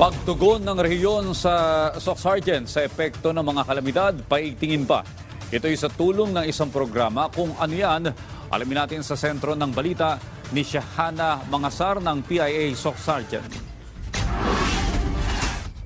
Pagtugon ng rehiyon sa SOC Sergeant sa epekto ng mga kalamidad, paigtingin pa. Ito ay sa tulong ng isang programa kung ano yan. Alamin natin sa sentro ng balita ni Shahana Mangasar ng PIA SOC Sergeant.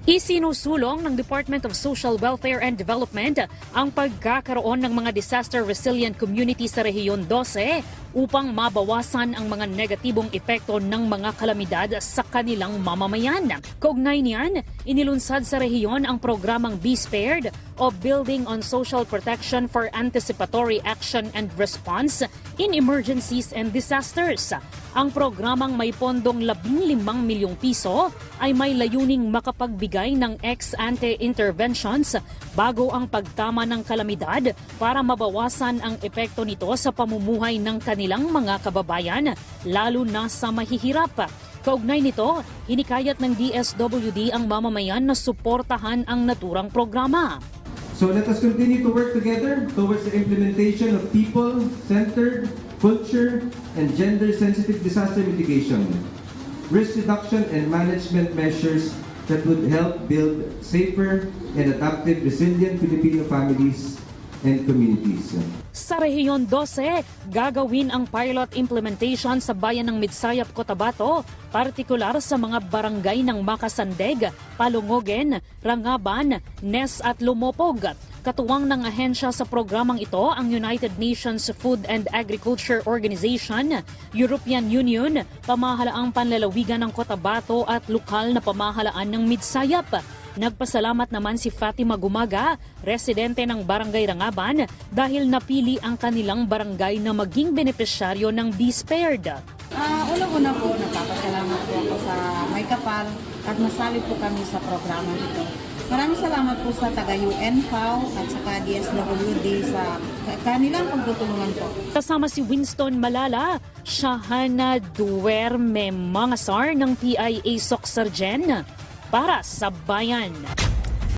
Isinusulong ng Department of Social Welfare and Development ang pagkakaroon ng mga disaster resilient community sa Rehiyon 12 upang mabawasan ang mga negatibong epekto ng mga kalamidad sa kanilang mamamayan. Kaugnay niyan, inilunsad sa rehiyon ang programang Be Spared o Building on Social Protection for Anticipatory Action and Response in Emergencies and Disasters. Ang programang may pondong 15 milyong piso ay may layuning makapagbigay ng ex-ante interventions bago ang pagtama ng kalamidad para mabawasan ang epekto nito sa pamumuhay ng kanilang mga kababayan, lalo na sa mahihirap. Kaugnay nito, hinikayat ng DSWD ang mamamayan na suportahan ang naturang programa. So let us continue to work together towards the implementation of people-centered, culture, and gender-sensitive disaster mitigation, risk reduction and management measures that would help build safer and adaptive, resilient Filipino families and communities. Sa Rehiyon 12, gagawin ang pilot implementation sa bayan ng Midsayap, Cotabato, partikular sa mga barangay ng Makasandeg, Palungogen, Rangaban, Nes at Lumopog. Katuwang ng ahensya sa programang ito ang United Nations Food and Agriculture Organization, European Union, pamahalaang panlalawigan ng Cotabato at lokal na pamahalaan ng Midsayap. Nagpasalamat naman si Fatima Gumaga, residente ng Barangay Rangaban, dahil napili ang kanilang barangay na maging benepisyaryo ng Be Spared. Ah, unang-una po, nagpapasalamat po ako sa May Kapal at nasali po kami sa programa nito. Maraming salamat po sa taga-UN PAO at saka DSWD sa ka- kanilang pagtutulungan po. Kasama si Winston Malala, Shahana Duerme Mangasar ng PIA SOC Sargen para sa Bayan.